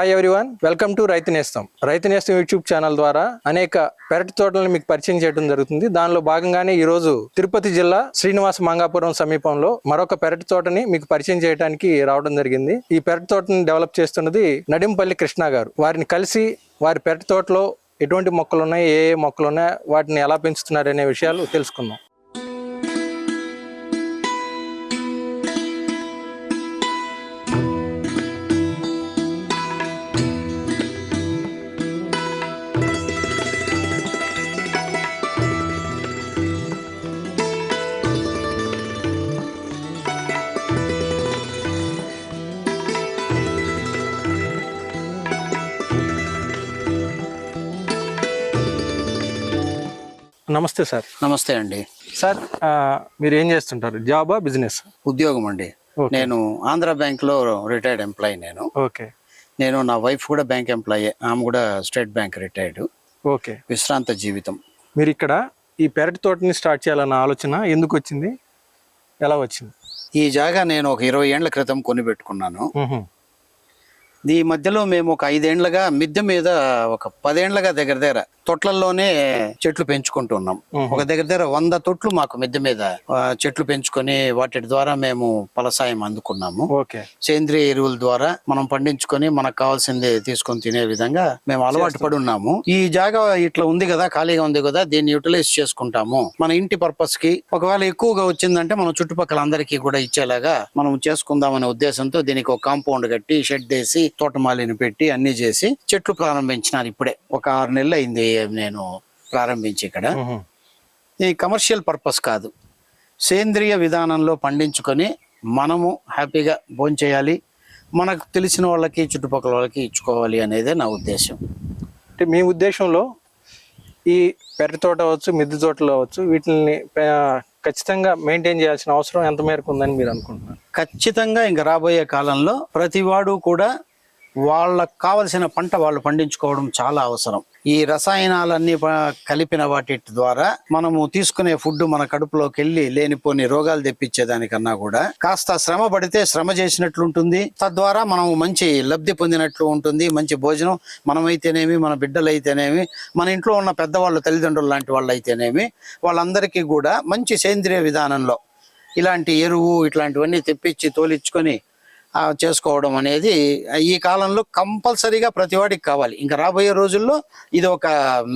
Hi everyone welcome to రైతు నేస్తం రైతు నేస్తం యూట్యూబ్ ఛానల్ ద్వారా అనేక పెరటి తోటలను మీకు పరిచయం చేయడం జరుగుతుంది. దానిలో భాగంగానే ఈ రోజు తిరుపతి జిల్లా శ్రీనివాస మంగాపురం సమీపంలో మరొక పెరటి తోటని మీకు పరిచయం చేయడానికి రావడం జరిగింది. ఈ పెరటి తోటని డెవలప్ చేస్తున్నది నడింపల్లి కృష్ణ గారు. వారిని కలిసి వారి పెరటి తోటలో ఎటువంటి మొక్కలు ఉన్నాయి ఏ ఏ మొక్కలు ఉన్నాయి వాటిని ఎలా పెంచుతున్నారు అనే విషయాలు తెలుసుకుందాం. నమస్తే సార్. నమస్తే అండి. సార్ మీరు ఏం చేస్తుంటారు? జాబా బిజినెస్? ఉద్యోగం అండి. నేను ఆంధ్ర బ్యాంక్లో రిటైర్డ్ ఎంప్లాయీ నేను. ఓకే. నేను నా వైఫ్ కూడా బ్యాంక్ ఎంప్లాయీ ఆమె కూడా స్టేట్ బ్యాంక్ రిటైర్డ్ ఓకే. విశ్రాంత జీవితం. మీరు ఇక్కడ ఈ పెరటి తోటని స్టార్ట్ చేయాలన్న ఆలోచన ఎందుకు వచ్చింది? ఎలా వచ్చింది? ఈ జాగా నేను ఒక ఇరవై ఏండ్ల క్రితం కొని పెట్టుకున్నాను. ఈ మధ్యలో మేము ఒక ఐదేండ్లుగా మిద్దె మీద ఒక పదేండ్లుగా దగ్గర దగ్గర తొట్లల్లోనే చెట్లు పెంచుకుంటున్నాం. ఒక దగ్గర దగ్గర వంద తొట్లు మాకు మిద్దె మీద చెట్లు పెంచుకొని వాటి ద్వారా మేము ఫలసాయం అందుకున్నాము. ఓకే. సేంద్రియ ఎరువుల ద్వారా మనం పండించుకొని మనకు కావాల్సింది తీసుకొని తినే విధంగా మేము అలవాటు పడి ఉన్నాము. ఈ జాగా ఇట్లా ఉంది కదా ఖాళీగా ఉంది కదా దీన్ని యూటిలైజ్ చేసుకుంటాము. మన ఇంటి పర్పస్కి ఒకవేళ ఎక్కువగా వచ్చిందంటే మనం చుట్టుపక్కల అందరికీ కూడా ఇచ్చేలాగా మనం చేసుకుందామనే ఉద్దేశంతో దీనికి ఒక కాంపౌండ్ కట్టి షెడ్ వేసి తోటమాలిని పెట్టి అన్ని చేసి చెట్లు ప్రారంభించినారు ఇప్పుడే. ఒక ఆరు నెలలు అయింది నేను ప్రారంభించి ఇక్కడ. ఈ కమర్షియల్ పర్పస్ కాదు. సేంద్రియ విధానంలో పండించుకొని మనము హ్యాపీగా భోంచేయాలి మనకు తెలిసిన వాళ్ళకి చుట్టుపక్కల వాళ్ళకి ఇచ్చుకోవాలి అనేదే నా ఉద్దేశం. అంటే మీ ఉద్దేశంలో ఈ పెరటి తోట అవ్వచ్చు మిద్దె తోటలు అవ్వచ్చు వీటిని ఖచ్చితంగా మెయింటైన్ చేయాల్సిన అవసరం ఎంత మేరకు ఉందని మీరు అనుకుంటున్నారు? ఖచ్చితంగా ఇంక రాబోయే కాలంలో ప్రతివాడు కూడా వాళ్ళకు కావలసిన పంట వాళ్ళు పండించుకోవడం చాలా అవసరం. ఈ రసాయనాలన్నీ కలిపిన వాటి ద్వారా మనము తీసుకునే ఫుడ్ మన కడుపులోకి వెళ్ళి లేనిపోని రోగాలు తెప్పించేదానికన్నా కూడా కాస్త శ్రమ పడితే శ్రమ చేసినట్లు ఉంటుంది. తద్వారా మనం మంచి లబ్ధి పొందినట్లు ఉంటుంది. మంచి భోజనం మనమైతేనేమి మన బిడ్డలు అయితేనేమి మన ఇంట్లో ఉన్న పెద్దవాళ్ళు తల్లిదండ్రులు లాంటి వాళ్ళు అయితేనేమి వాళ్ళందరికీ కూడా మంచి సేంద్రియ విధానంలో ఇలాంటి ఎరువు ఇట్లాంటివన్నీ తెప్పించి తోలిచ్చుకొని చేసుకోవడం అనేది ఈ కాలంలో కంపల్సరీగా ప్రతి వాడికి కావాలి. ఇంకా రాబోయే రోజుల్లో ఇది ఒక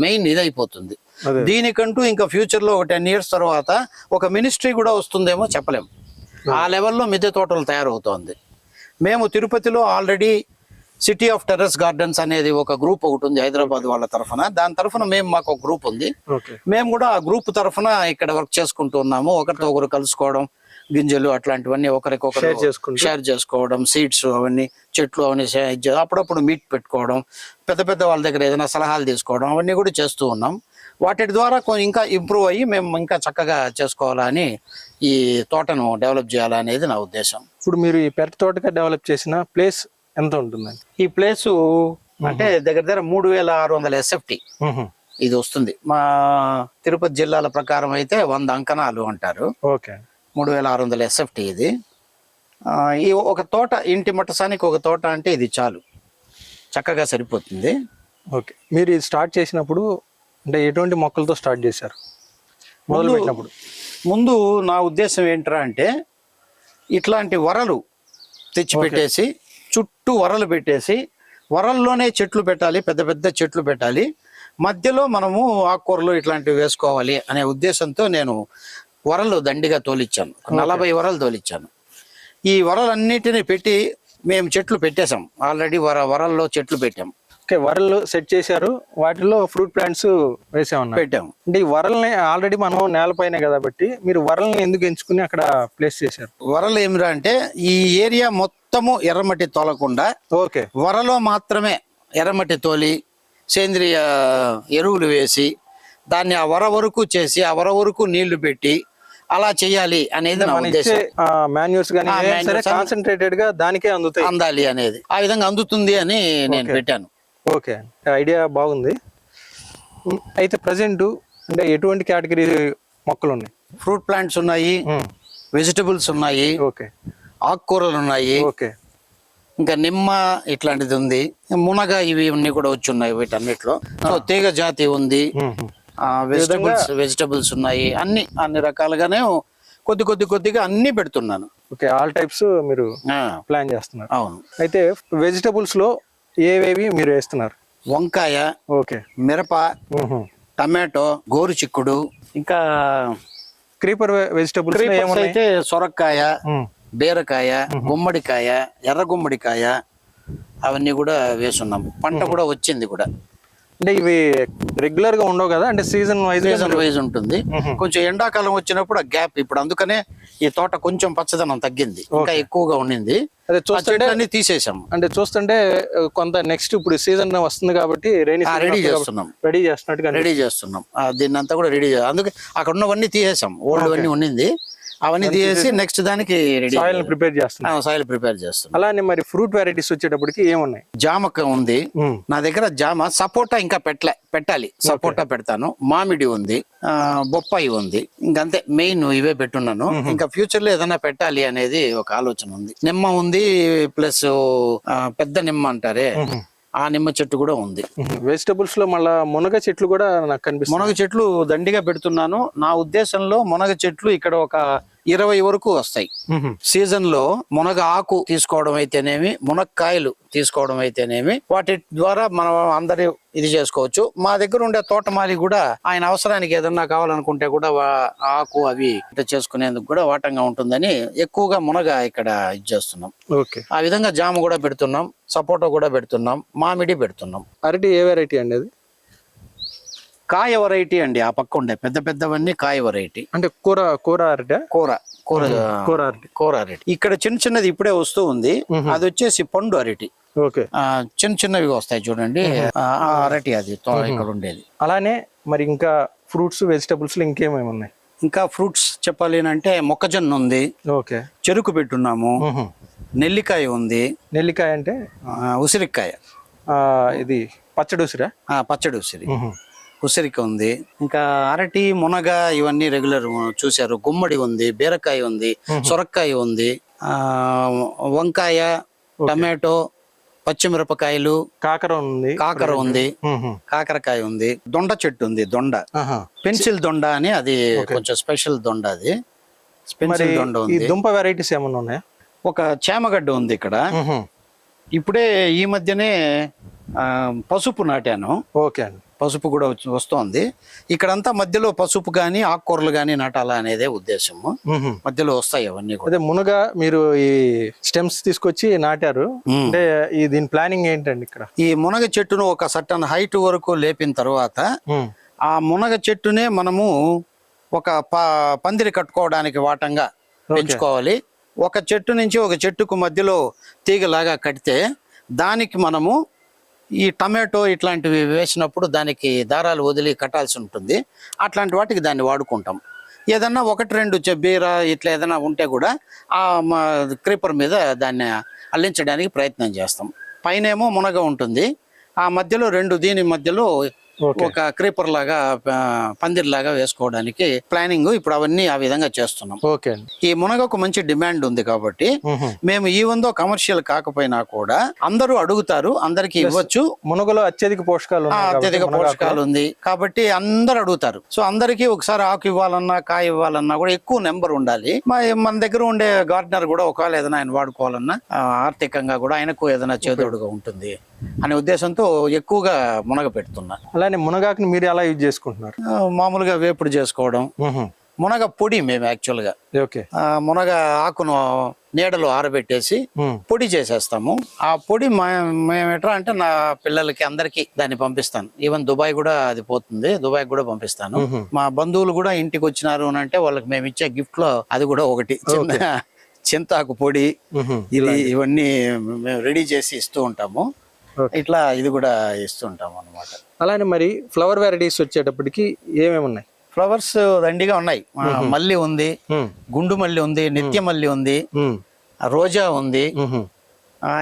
మెయిన్ ఇదైపోతుంది. దీనికంటూ ఇంకా ఫ్యూచర్లో ఒక టెన్ ఇయర్స్ తర్వాత ఒక మినిస్ట్రీ కూడా వస్తుందేమో చెప్పలేం. ఆ లెవెల్లో మిద్దె తోటలు తయారవుతోంది. మేము తిరుపతిలో already city of terrace gardens అనేది ఒక గ్రూప్ ఒకటి ఉంది హైదరాబాద్ వాళ్ళ తరఫున. దాని తరఫున మేము మాకు ఒక గ్రూప్ ఉంది. మేము కూడా ఆ గ్రూప్ తరఫున ఇక్కడ వర్క్ చేసుకుంటూ ఉన్నాము. ఒకరితో ఒకరు కలుసుకోవడం గింజలు అట్లాంటివన్నీ ఒకరికొకరు షేర్ చేసుకోవడం సీడ్స్ అవన్నీ చెట్లు అవన్నీ అప్పుడప్పుడు మీట్ పెట్టుకోవడం పెద్ద పెద్ద వాళ్ళ దగ్గర ఏదైనా సలహాలు తీసుకోవడం అవన్నీ కూడా చేస్తూ ఉన్నాం. వాటి ద్వారా ఇంకా ఇంప్రూవ్ అయ్యి మేము ఇంకా చక్కగా చేసుకోవాలని ఈ తోటను డెవలప్ చేయాలనేది నా ఉద్దేశం. ఇప్పుడు మీరు ఈ పెరటి తోటగా డెవలప్ చేసిన ప్లేస్ ఎంత ఉంటుందండి? ఈ ప్లేసు అంటే దగ్గర దగ్గర మూడు వేల ఆరు వందల ఎస్ఎఫ్టీ. ఇది వస్తుంది. మా తిరుపతి జిల్లాల ప్రకారం అయితే వంద అంకణాలు అంటారు. ఓకే. మూడు వేల ఆరు వందల ఎస్ఎఫ్టీ ఇది. ఈ ఒక తోట ఇంటి మట్టసానికి ఒక తోట అంటే ఇది చాలు. చక్కగా సరిపోతుంది. ఓకే. మీరు ఇది స్టార్ట్ చేసినప్పుడు అంటే ఎటువంటి మొక్కలతో స్టార్ట్ చేశారు? మొదలు ముందు- పెట్టినప్పుడు. ముందు నా ఉద్దేశం ఏంట్రా అంటే ఇట్లాంటి వరలు తెచ్చిపెట్టేసి చుట్టూ వరలు పెట్టేసి వరల్లోనే చెట్లు పెట్టాలి పెద్ద పెద్ద చెట్లు పెట్టాలి. మధ్యలో మనము ఆకుకూరలు ఇట్లాంటివి వేసుకోవాలి అనే ఉద్దేశంతో నేను వరలు దండిగా తోలిచ్చాను. నలభై వరలు తోలిచ్చాను. ఈ వరలన్నిటిని పెట్టి మేము చెట్లు పెట్టేశాం. ఆల్రెడీ వర వరల్లో చెట్లు పెట్టాం. ఓకే వరలు సెట్ చేశారు. వాటిలో ఫ్రూట్ ప్లాంట్స్ వేసామన్నారు. పెట్టాం. అంటే ఈ వరల్ని ఆల్రెడీ మనం నేలపైన కాబట్టి మీరు వరల్ని ఎందుకు ఎంచుకుని అక్కడ ప్లేస్ చేశారు? వరలు ఏమిరా అంటే ఈ ఏరియా మొత్తము ఎర్రమట్టి తోలకుండా ఓకే. వరలో మాత్రమే ఎర్రమట్టి తోలి సేంద్రియ ఎరువులు వేసి దాన్ని ఆ వర వరకు చేసి ఆ వర వరకు నీళ్ళు పెట్టి అలా చేయాలి అనేది నా ఉద్దేశం. కాన్సన్ట్రేటెడ్గా దానికే అందుతాయి. అందాలి అనేది. ఆ విధంగా అందుతుంది అని నేను. పెట్టాను. ఓకే. ఐడియా బాగుంది. అయితే ప్రజెంట్ అంటే ఎటువంటి కేటగిరీ మొక్కలు ఉన్నాయి ఫ్రూట్ ప్లాంట్స్ ఉన్నాయి వెజిటబుల్స్ ఉన్నాయి ఓకే. ఆకుకూరలు ఉన్నాయి ఓకే. ఇంకా నిమ్మ ఇట్లాంటిది ఉంది మునగ ఇవి అన్ని కూడా వచ్చి ఉన్నాయి వీటన్నిటిలో. తీగ జాతి ఉంది. వెజిటబుల్స్ వెజిటబుల్స్ ఉన్నాయి అన్ని అన్ని రకాలుగానే కొద్ది కొద్ది కొద్దిగా అన్ని పెడుతున్నాను. ఓకే ఆల్ టైప్స్ మీరు ప్లాన్ చేస్తున్నారు. అవును. అయితే వెజిటబుల్స్లో ఏవేవి మీరు వేస్తున్నారు? వంకాయ ఓకే. మిరప టమాటో గోరు చిక్కుడు ఇంకా క్రీపర్ వెజిటబుల్స్ అయితే సొరకాయ. బీరకాయ గుమ్మడికాయ ఎర్ర గుమ్మడికాయ అవన్నీ కూడా వేసున్నాం పంట కూడా వచ్చింది కూడా. అంటే ఇవి రెగ్యులర్గా ఉండవు కదా? అంటే సీజన్ వైజ్ సీజన్ వైజ్ ఉంటుంది. కొంచెం ఎండాకాలం వచ్చినప్పుడు ఆ గ్యాప్ ఇప్పుడు అందుకనే ఈ తోట కొంచెం పచ్చదనం తగ్గింది. ఇంకా ఎక్కువగా ఉండింది. అదే చూస్తుంటే చెట్లన్నీ తీసేసాం. అంటే చూస్తుంటే కొంత నెక్స్ట్ ఇప్పుడు సీజన్ వస్తుంది కాబట్టి రెయినీ రెడీ చేస్తున్నాం. రెడీ చేస్తున్నట్టుగా రెడీ చేస్తున్నాం. దీన్ని అంతా కూడా రెడీ అందుకే అక్కడ ఉన్నవన్నీ తీసేసాం ఓల్డ్ అన్నీ ఉండింది. అవన్నీ తీసేసి నెక్స్ట్ దానికి ready soil prepare soil prepare అలానే మరి ఫ్రూట్ వెరైటీస్ వచ్చేటప్పటికి ఏమున్నాయి? జామక ఉంది. నా దగ్గర జామ సపోటా ఇంకా పెట్టలే పెట్టాలి. సపోటా పెడతాను. మామిడి ఉంది. ఆ, బొప్పాయి ఉంది. ఇంకంతే మెయిన్ ఇవే పెట్టున్నాను. ఇంకా ఫ్యూచర్లో ఏదైనా పెట్టాలి అనేది ఒక ఆలోచన ఉంది. నిమ్మ ఉంది ప్లస్ పెద్ద నిమ్మ అంటారే. ఆ నిమ్మ చెట్టు కూడా ఉంది. వెజిటబుల్స్లో మళ్ళా మునగ చెట్లు కూడా నాకు కనిపిస్తుంది మునగ చెట్లు దండిగా పెడుతున్నాను. నా ఉద్దేశంలో మునగ చెట్లు ఇక్కడ ఒక ఇరవై వరకు వస్తాయి. సీజన్లో మునగ ఆకు తీసుకోవడం అయితేనేమి మునక్కాయలు తీసుకోవడం అయితేనేమి వాటి ద్వారా మనం అందరి ఇది చేసుకోవచ్చు. మా దగ్గర ఉండే తోటమాలి కూడా ఆయన అవసరానికి ఏదన్నా కావాలనుకుంటే కూడా ఆకు అవి చేసుకునేందుకు కూడా వాటంగా ఉంటుందని ఎక్కువగా మునగ ఇక్కడ ఇది చేస్తున్నాం. ఓకే. ఆ విధంగా జామ కూడా పెడుతున్నాం సపోటా కూడా పెడుతున్నాం మామిడి పెడుతున్నాం. అరటి ఏ వెరైటీ అండి అది? కాయ వెరైటీ అండి ఆ పక్క ఉండే. పెద్ద పెద్దవన్నీ కాయ వెరైటీ అంటే కూర కూర అరటి? కూర కూర కూర అరటి. కూర అరటి. ఇక్కడ చిన్న చిన్నది ఇప్పుడే వస్తూ ఉంది. అది వచ్చేసి పండు అరటి. ఓకే. చిన్న చిన్నవి వస్తాయి చూడండి. అరటి అది ఇక్కడ ఉండేది. అలానే మరి ఇంకా ఫ్రూట్స్ వెజిటబుల్స్ ఇంకేమేమి ఉన్నాయి? ఇంకా ఫ్రూట్స్ చెప్పాలి అంటే మొక్కజొన్న ఉంది. ఓకే. చెరుకు పెట్టున్నాము. నెల్లికాయ ఉంది. నెల్లికాయ అంటే? ఉసిరికాయ. ఆ, ఇది పచ్చడి ఉసిరా ఆ, పచ్చడి ఉసిరి. ఉసిరిక ఉంది. ఇంకా అరటి మునగ ఇవన్నీ రెగ్యులర్ చూశారు. గుమ్మడి ఉంది బీరకాయ ఉంది సొరకాయ ఉంది. ఆ వంకాయ టమాటో పచ్చిమిరపకాయలు కాకర ఉంది. కాకర ఉంది. కాకరకాయ ఉంది. దొండ చెట్టు ఉంది దొండ. పెన్సిల్ దొండ అని అది కొంచెం స్పెషల్ దొండ అది. పెన్సిల్ దొండ ఉంది. దుంప వెరైటీస్ ఏమన్నా ఉన్నాయా? ఒక చేమగడ్డ ఉంది ఇక్కడ. ఇప్పుడే ఈ మధ్యనే పసుపు నాటాను. ఓకే అండి. పసుపు కూడా వస్తోంది. ఇక్కడంతా మధ్యలో పసుపు కానీ ఆకుకూరలు కానీ నాటాలా అనేదే ఉద్దేశము. మధ్యలో వస్తాయి అవన్నీ కూడా. అదే మునగ మీరు ఈ స్టెమ్స్ తీసుకొచ్చి నాటారు. అంటే ఈ దీని ప్లానింగ్ ఏంటండి ఇక్కడ? ఈ మునగ చెట్టును ఒక సర్టన్ హైట్ వరకు లేపిన తర్వాత. ఆ మునగ చెట్టునే మనము ఒక పందిరి కట్టుకోవడానికి వాటంగా పెంచుకోవాలి. ఒక చెట్టు నుంచి ఒక చెట్టుకు మధ్యలో తీగలాగా కడితే దానికి మనము ఈ టమాటో ఇట్లాంటివి వేసినప్పుడు దానికి దారాలు వదిలి కట్టాల్సి ఉంటుంది. అట్లాంటి వాటికి దాన్ని వాడుకుంటాం. ఏదన్నా ఒకటి రెండు చె- బీర ఇట్లా ఏదైనా ఉంటే కూడా ఆ క్రీపర్ మీద దాన్ని అల్లించడానికి ప్రయత్నం చేస్తాం. పైనేమో మునగ ఉంటుంది. ఆ మధ్యలో రెండు దీని మధ్యలో ఒక క్రీపర్ లాగా పందిర్ లాగా వేసుకోవడానికి ప్లానింగ్ ఇప్పుడు అవన్నీ ఆ విధంగా చేస్తున్నాం. ఓకే ఈ మునగకు మంచి డిమాండ్ ఉంది కాబట్టి. మేము. ఈ వందో కమర్షియల్ కాకపోయినా కూడా అందరూ అడుగుతారు అందరికి ఇవ్వచ్చు. మునగలో అత్యధిక పోషకాలు అత్యధిక పోషకాలు ఉంది కాబట్టి అందరు అడుగుతారు. సో అందరికీ ఒకసారి ఆకు ఇవ్వాలన్నా కాయ ఇవ్వాలన్నా కూడా ఎక్కువ నెంబర్ ఉండాలి. మా మన దగ్గర ఉండే గార్డెనర్ కూడా ఒకవేళ ఏదైనా ఆయన వాడుకోవాలన్నా ఆర్థికంగా కూడా ఆయనకు ఏదైనా చేదోడుగా ఉంటుంది అనే ఉద్దేశంతో ఎక్కువగా మునగ పెడుతున్నా అలానే మునగాకుని మీరు ఎలా యూజ్ చేసుకుంటున్నారు? మామూలుగా వేపుడు చేసుకోవడం. మునగ పొడి మేము యాక్చువల్గా. ఓకే. ఆ, మునగ ఆకును నీడలో ఆరబెట్టేసి. పొడి చేసేస్తాము. ఆ పొడి మేము ఎట్లా అంటే నా పిల్లలకి అందరికి దాన్ని పంపిస్తాను. ఈవెన్ దుబాయ్ కూడా అది పోతుంది. దుబాయ్ కూడా పంపిస్తాను. మా బంధువులు కూడా ఇంటికి వచ్చినారు అని అంటే వాళ్ళకి మేము ఇచ్చే గిఫ్ట్లో అది కూడా ఒకటి. చింతాకు పొడి. ఇది ఇవన్నీ మేము రెడీ చేసి ఇస్తూ ఉంటాము. ఇట్లా ఇది కూడా ఇస్తూ ఉంటాము అనమాట అలానే మరి ఫ్లవర్ వెరైటీస్ వచ్చేటప్పటికి ఏమేమి ఉన్నాయి? ఫ్లవర్స్ దండిగా ఉన్నాయి. మల్లి ఉంది. గుండు మల్లి ఉంది నిత్య మల్లి ఉంది. రోజా ఉంది.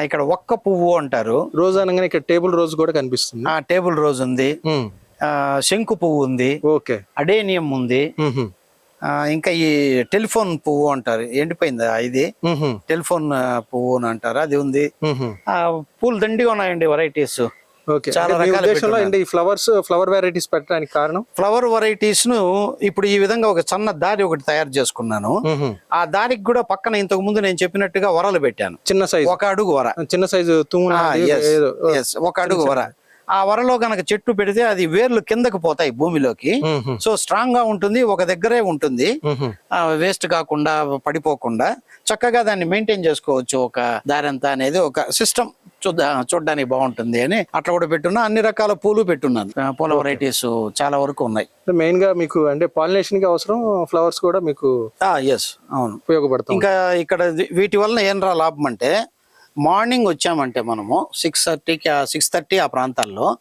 ఇక్కడ ఒక్క పువ్వు అంటారు. రోజు అనగానే ఇక్కడ టేబుల్ రోజు కూడా కనిపిస్తుంది. ఆ టేబుల్ రోజ్ ఉంది. శంకు పువ్వు ఉంది. ఓకే. అడేనియం ఉంది. ఇంకా ఈ టెలిఫోన్ పువ్వు అంటారు. ఎండిపోయిందా ఇది. టెలిఫోన్ పువ్వు అని అంటారు. అది ఉంది. పూలు దండిగా ఉన్నాయండి వెరైటీస్ ఓకే. చాలా రకాలు ఈ ఫ్లవర్స్ ఫ్లవర్ వెరైటీస్ పెట్టడానికి కారణం? ఫ్లవర్ వెరైటీస్ను ఇప్పుడు ఈ విధంగా ఒక చిన్న దారి ఒకటి తయారు చేసుకున్నాను. ఆ దారికి కూడా పక్కన ఇంతకు ముందు నేను చెప్పినట్టుగా వరలు పెట్టాను. చిన్న సైజు ఒక అడుగు వర. చిన్న సైజు ఒక అడుగు వర. ఆ వరలో గనక చెట్టు పెడితే అది వేర్లు కిందకు పోతాయి భూమిలోకి. సో స్ట్రాంగ్గా ఉంటుంది ఒక దగ్గరే ఉంటుంది. వేస్ట్ కాకుండా పడిపోకుండా చక్కగా దాన్ని మెయింటైన్ చేసుకోవచ్చు ఒక దారంతా అనేది ఒక సిస్టమ్ చూద్దా చూడడానికి బాగుంటుంది అని అట్లా కూడా పెట్టున్నా అన్ని రకాల పూలు పెట్టున్నాను. పూల వెరైటీస్ చాలా వరకు ఉన్నాయి. మెయిన్గా మీకు అంటే పాలినేషన్కి అవసరం ఫ్లవర్స్ కూడా మీకు ఎస్ అవును. ఉపయోగపడతాం ఇంకా ఇక్కడ వీటి వలన ఏం రా లాభం అంటే మార్నింగ్ వచ్చామంటే మనము సిక్స్ థర్టీకి సిక్స్ థర్టీ ఆ ప్రాంతాల్లో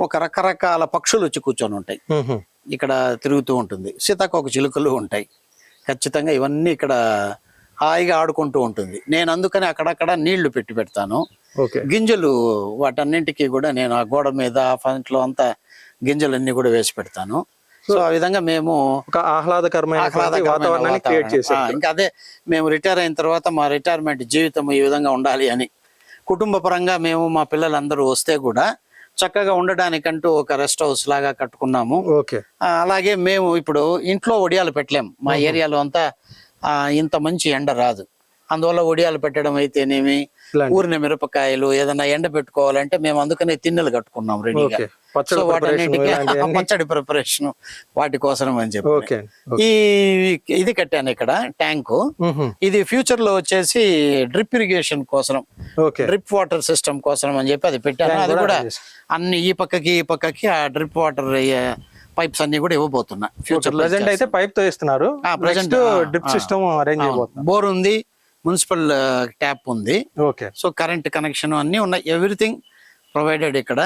ఒక రకరకాల పక్షులు వచ్చి కూర్చొని ఉంటాయి. ఇక్కడ తిరుగుతూ ఉంటుంది. సీతాకోక చిలుకలు ఉంటాయి. ఖచ్చితంగా ఇవన్నీ ఇక్కడ హాయిగా ఆడుకుంటూ ఉంటుంది. నేను అందుకని అక్కడక్కడ నీళ్ళు పెట్టి పెడతాను. ఓకే. గింజలు వాటన్నింటికి కూడా నేను ఆ గోడ మీద ఆ ఫంట్లో అంతా గింజలన్నీ కూడా వేసి పెడతాను. సో ఆ విధంగా మేము ఒక ఆహ్లాదకరమైన వాతావరణాన్ని క్రియేట్ ఆ, ఇంకా అదే మేము రిటైర్ అయిన తర్వాత మా రిటైర్మెంట్ జీవితం ఈ విధంగా ఉండాలి అని. కుటుంబ పరంగా మేము మా పిల్లలందరూ వస్తే కూడా చక్కగా ఉండడానికంటూ ఒక రెస్ట్ హౌస్ లాగా కట్టుకున్నాము. అలాగే మేము ఇప్పుడు ఇంట్లో ఒడియాలు పెట్టలేం. మా ఏరియాలో అంతా ఇంత మంచి ఎండ రాదు. అందువల్ల ఒడియాలు పెట్టడం అయితేనేమి ఊరిన మిరపకాయలు ఏదైనా ఎండ పెట్టుకోవాలంటే మేము అందుకనే తిన్నెలు కట్టుకున్నాం రెడీగా. సో వాటన్నిటికీ? పచ్చడి ప్రిపరేషన్ వాటి కోసం అని చెప్పి. ఈ ఇది కట్టాను ఇక్కడ ట్యాంకు. ఇది ఫ్యూచర్లో వచ్చేసి డ్రిప్ ఇరిగేషన్ కోసం డ్రిప్ వాటర్ సిస్టమ్ కోసం అని చెప్పి అది పెట్టాను. అది కూడా. అన్ని ఈ పక్కకి ఈ పక్కకి ఆ డ్రిప్ వాటర్ పైప్స్ అన్ని కూడా ఇవ్వబోతున్నా. ఫ్యూచర్లో ప్రెసెంట్ అయితే పైప్తో ఇస్తున్నారు. ఆ, డ్రిప్. సిస్టమ్ అరేంజ్ బోర్ ఉంది. మున్సిపల్ ట్యాప్ ఉంది. ఓకే. సో కరెంట్ కనెక్షన్ అన్ని ఉన్నాయి. ఎవ్రీథింగ్ ప్రొవైడెడ్ ఇక్కడ.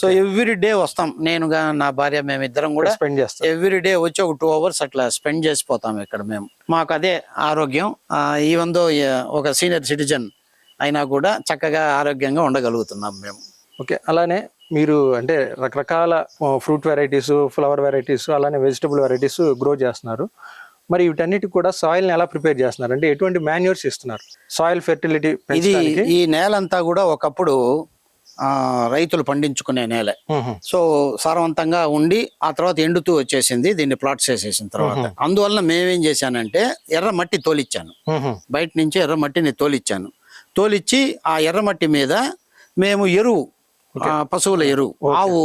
సో ఎవ్రీ డే వస్తాం. నేనుగా నా భార్య మేమిద్దరం కూడా స్పెండ్ చేస్తారు ఎవ్రీ డే వచ్చి ఒక టూ అవర్స్ అట్లా స్పెండ్ చేసిపోతాం ఇక్కడ మేము. మాకు అదే ఆరోగ్యం. ఈవెన్ దో ఒక సీనియర్ సిటిజన్ అయినా కూడా చక్కగా ఆరోగ్యంగా ఉండగలుగుతున్నాం మేము. ఓకే. అలానే మీరు అంటే రకరకాల ఫ్రూట్ వెరైటీస్ ఫ్లవర్ వెరైటీస్ అలానే వెజిటబుల్ వెరైటీస్ గ్రో చేస్తున్నారు. మరి వీటన్నిటికి కూడా సాయిల్ ఎలా ప్రిపేర్ చేస్తున్నారు అంటే ఎటువంటి మాన్యూర్స్ ఇస్తున్నారు? సాయిల్ ఫెర్టిలిటీ ఇది ఈ నేలంతా కూడా ఒకప్పుడు ఆ, రైతులు పండించుకునే నేల. సో సారవంతంగా ఉండి ఆ తర్వాత ఎండుతూ వచ్చేసింది దీన్ని ప్లాట్స్ వేసేసిన తర్వాత. అందువల్ల మేమేం చేశానంటే ఎర్ర మట్టి తోలిచ్చాను. బయట నుంచి ఎర్ర మట్టిని తోలిచ్చాను. తోలిచ్చి ఆ ఎర్రమట్టి మీద మేము ఎరువు పశువుల ఎరువు ఆవు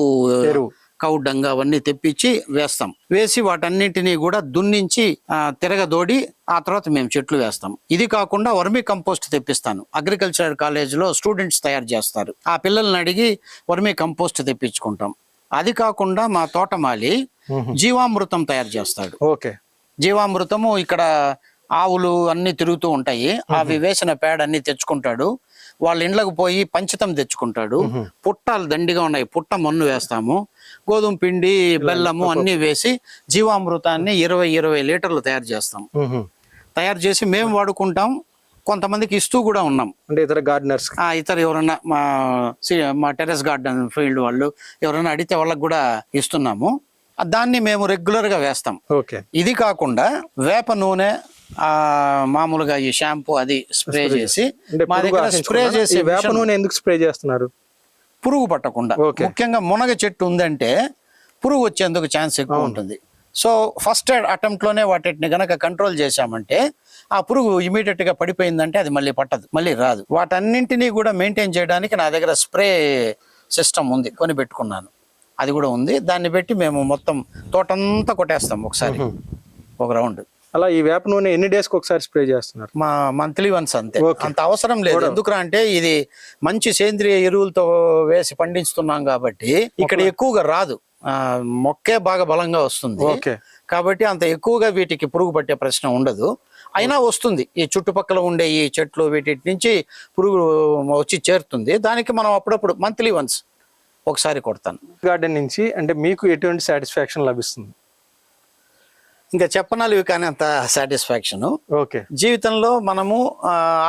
ఎరువు. కౌడంగ అవన్నీ తెప్పించి వేస్తాం. వేసి వాటన్నిటిని కూడా దున్నించి తిరగదోడి ఆ తర్వాత మేము చెట్లు వేస్తాం. ఇది కాకుండా వర్మీ కంపోస్ట్ తెప్పిస్తాను. అగ్రికల్చర్ కాలేజీలో స్టూడెంట్స్ తయారు చేస్తారు. ఆ పిల్లల్ని అడిగి వర్మీ కంపోస్ట్ తెప్పించుకుంటాం. అది కాకుండా మా తోటమాలి జీవామృతం తయారు చేస్తాడు. ఓకే. జీవామృతము ఇక్కడ ఆవులు అన్ని తిరుగుతూ ఉంటాయి. అవి వేసిన పేడ అన్ని తెచ్చుకుంటాడు. వాళ్ళ ఇండ్లకు పోయి పంచతం తెచ్చుకుంటాడు. పుట్టాలు దండిగా ఉన్నాయి. పుట్ట మన్ను వేస్తాము. గోధుమ పిండి బెల్లము అన్ని వేసి జీవామృతాన్ని ఇరవై ఇరవై లీటర్లు తయారు చేస్తాం. తయారు చేసి మేము వాడుకుంటాం. కొంతమందికి ఇస్తూ కూడా ఉన్నాం. అంటే ఇతర గార్డెనర్స్ ఆ ఇతర ఎవరన్నా మా మా టెరెస్ గార్డెన్ ఫీల్డ్ వాళ్ళు ఎవరైనా అడిగితే వాళ్ళకి కూడా ఇస్తున్నాము. దాన్ని మేము రెగ్యులర్గా వేస్తాం. ఓకే. ఇది కాకుండా వేప నూనె ఆ మామూలుగా ఈ షాంపూ అది స్ప్రే చేసి మా దగ్గర స్ప్రే చేసే వేప నూనె ఎందుకు స్ప్రే చేస్తున్నారు? పురుగు పట్టకుండా. ముఖ్యంగా మునగ చెట్టు ఉందంటే పురుగు వచ్చేందుకు ఛాన్స్ ఎక్కువ ఉంటుంది. సో ఫస్ట్ అటెంప్ట్లోనే వాటిని గనక కంట్రోల్ చేశామంటే ఆ పురుగు ఇమీడియట్గా పడిపోయిందంటే అది మళ్ళీ పట్టదు మళ్ళీ రాదు. వాటన్నింటినీ కూడా మెయింటైన్ చేయడానికి నా దగ్గర స్ప్రే సిస్టమ్ ఉంది కొని పెట్టుకున్నాను అది కూడా ఉంది. దాన్ని పెట్టి మేము మొత్తం తోటంతా కొట్టేస్తాం ఒకసారి. ఒక రౌండ్. అలా ఈ వేప నూనె ఎన్ని డేస్కి ఒకసారి స్ప్రే చేస్తున్నారు? మా మంత్లీ వన్స్ అంతే. అంత అవసరం లేదు. ఎందుకురా అంటే ఇది మంచి సేంద్రియ ఎరువులతో వేసి పండిస్తున్నాం కాబట్టి ఇక్కడ ఎక్కువగా రాదు. మొక్కే బాగా బలంగా వస్తుంది. ఓకే. కాబట్టి అంత ఎక్కువగా వీటికి పురుగు పట్టే ప్రశ్న ఉండదు. అయినా వస్తుంది. ఈ చుట్టుపక్కల ఉండే ఈ చెట్లు వీటి నుంచి పురుగు వచ్చి చేరుతుంది. దానికి మనం అప్పుడప్పుడు మంత్లీ వన్స్ ఒకసారి కొడతాను. గార్డెన్ నుంచి అంటే మీకు ఎటువంటి సాటిస్ఫాక్షన్ లభిస్తుంది? ఇంకా చెప్పనాలి కానీ అంత సాటిస్ఫాక్షన్ ఓకే. జీవితంలో మనము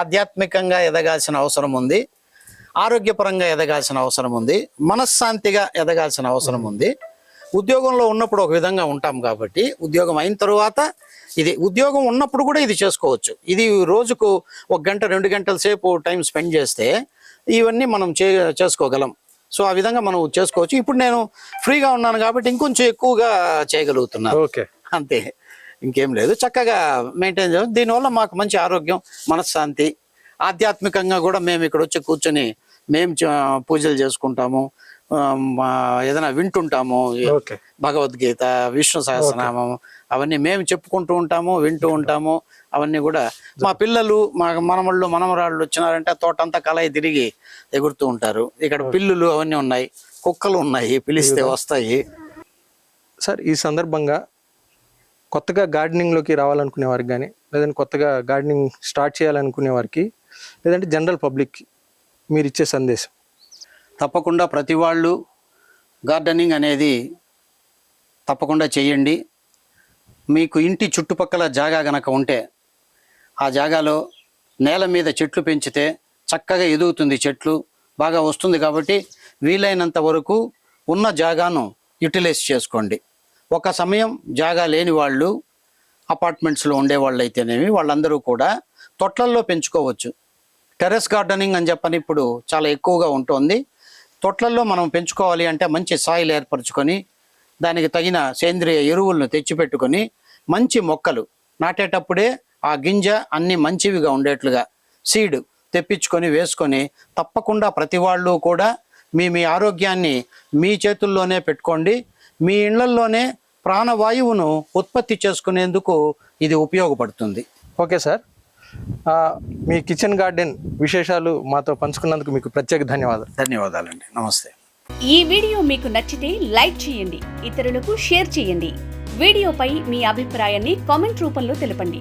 ఆధ్యాత్మికంగా ఎదగాల్సిన అవసరం ఉంది. ఆరోగ్యపరంగా ఎదగాల్సిన అవసరం ఉంది. మనశ్శాంతిగా ఎదగాల్సిన అవసరం ఉంది. ఉద్యోగంలో ఉన్నప్పుడు ఒక విధంగా ఉంటాం కాబట్టి ఉద్యోగం అయిన తరువాత ఇది ఉద్యోగం ఉన్నప్పుడు కూడా ఇది చేసుకోవచ్చు. ఇది రోజుకు ఒక గంట రెండు గంటల సేపు టైం స్పెండ్ చేస్తే ఇవన్నీ మనం చే చేసుకోగలం. సో ఆ విధంగా మనం చేసుకోవచ్చు. ఇప్పుడు నేను ఫ్రీగా ఉన్నాను కాబట్టి ఇంకొంచెం ఎక్కువగా చేయగలుగుతున్నాను. ఓకే. అంతే. ఇంకేం లేదు. చక్కగా మెయింటైన్ చేయాలి. దీనివల్ల మాకు మంచి ఆరోగ్యం మనశ్శాంతి. ఆధ్యాత్మికంగా కూడా మేము ఇక్కడ వచ్చి కూర్చొని మేము పూజలు చేసుకుంటాము. ఏదైనా వింటుంటాము. భగవద్గీత విష్ణు సహస్రనామం అవన్నీ మేము చెప్పుకుంటూ ఉంటాము వింటూ ఉంటాము. అవన్నీ కూడా మా పిల్లలు మా మనమళ్ళు మనమరాళ్ళు వచ్చినారంటే తోటంతా కలయి తిరిగి ఎగురుతూ ఉంటారు. ఇక్కడ పిల్లులు అవన్నీ ఉన్నాయి. కుక్కలు ఉన్నాయి. పిలిస్తే వస్తాయి. సార్ ఈ సందర్భంగా కొత్తగా గార్డెనింగ్లోకి రావాలనుకునే వారికి కానీ లేదంటే కొత్తగా గార్డెనింగ్ స్టార్ట్ చేయాలనుకునే వారికి లేదంటే జనరల్ పబ్లిక్ మీరు ఇచ్చే సందేశం. తప్పకుండా ప్రతి వాళ్ళు గార్డెనింగ్ అనేది తప్పకుండా చేయండి. మీకు ఇంటి చుట్టుపక్కల జాగా గనక ఉంటే ఆ జాగాలో నేల మీద చెట్లు పెంచితే చక్కగా ఎదుగుతుంది చెట్లు బాగా వస్తుంది కాబట్టి వీలైనంత వరకు ఉన్న జాగాను యూటిలైజ్ చేసుకోండి. ఒక సమయం జాగా లేని వాళ్ళు అపార్ట్మెంట్స్లో ఉండేవాళ్ళు అయితేనేమి వాళ్ళందరూ కూడా తొట్లల్లో పెంచుకోవచ్చు. టెర్రస్ గార్డెనింగ్ అని చెప్పని ఇప్పుడు చాలా ఎక్కువగా ఉంటుంది. తొట్లల్లో మనం పెంచుకోవాలి అంటే మంచి సాయిల్ ఏర్పరచుకొని దానికి తగిన సేంద్రియ ఎరువులను తెచ్చిపెట్టుకొని మంచి మొక్కలు నాటేటప్పుడే ఆ గింజ అన్ని మంచివిగా ఉండేట్లుగా సీడ్ తెప్పించుకొని వేసుకొని తప్పకుండా ప్రతి వాళ్ళు కూడా మీ మీ ఆరోగ్యాన్ని మీ చేతుల్లోనే పెట్టుకోండి. మీ ఇళ్ళల్లోనే ప్రాణవాయువును ఉత్పత్తి చేసుకునేందుకు ఇది ఉపయోగపడుతుంది. Okay sir. ఆ, మీ కిచెన్ గార్డెన్ విశేషాలు మాతో పంచుకున్నందుకు మీకు ప్రత్యేక ధన్యవాదాలు. ధన్యవాదాలండి. నమస్తే. ఈ వీడియో మీకు నచ్చితే లైక్ చేయండి ఇతరులకు షేర్ చేయండి. వీడియోపై మీ అభిప్రాయాన్ని కామెంట్ రూపంలో తెలపండి.